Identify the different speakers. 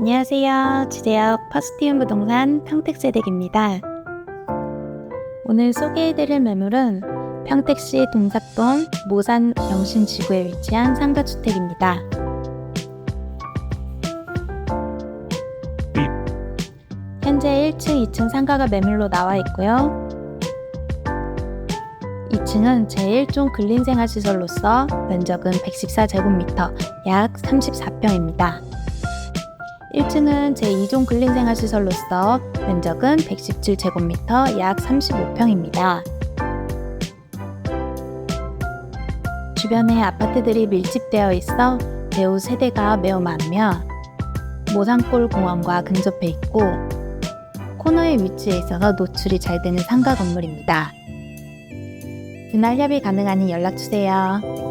Speaker 1: 안녕하세요. 지대역 퍼스티움 부동산 평택세댁입니다. 오늘 소개해드릴 매물은 평택시 동삭동 모산 영신지구에 위치한 상가주택입니다. 현재 1층, 2층 상가가 매물로 나와 있고요. 2층은 제1종 근린생활시설로서 면적은 114제곱미터, 약 34평입니다. 1층은 제2종 근린생활시설로서 면적은 117제곱미터, 약 35평입니다. 주변에 아파트들이 밀집되어 있어 배우 세대가 매우 많으며 모산골 공원과 근접해 있고 코너에 위치해 있어서 노출이 잘 되는 상가 건물입니다. 분할 협의 가능하니 연락 주세요.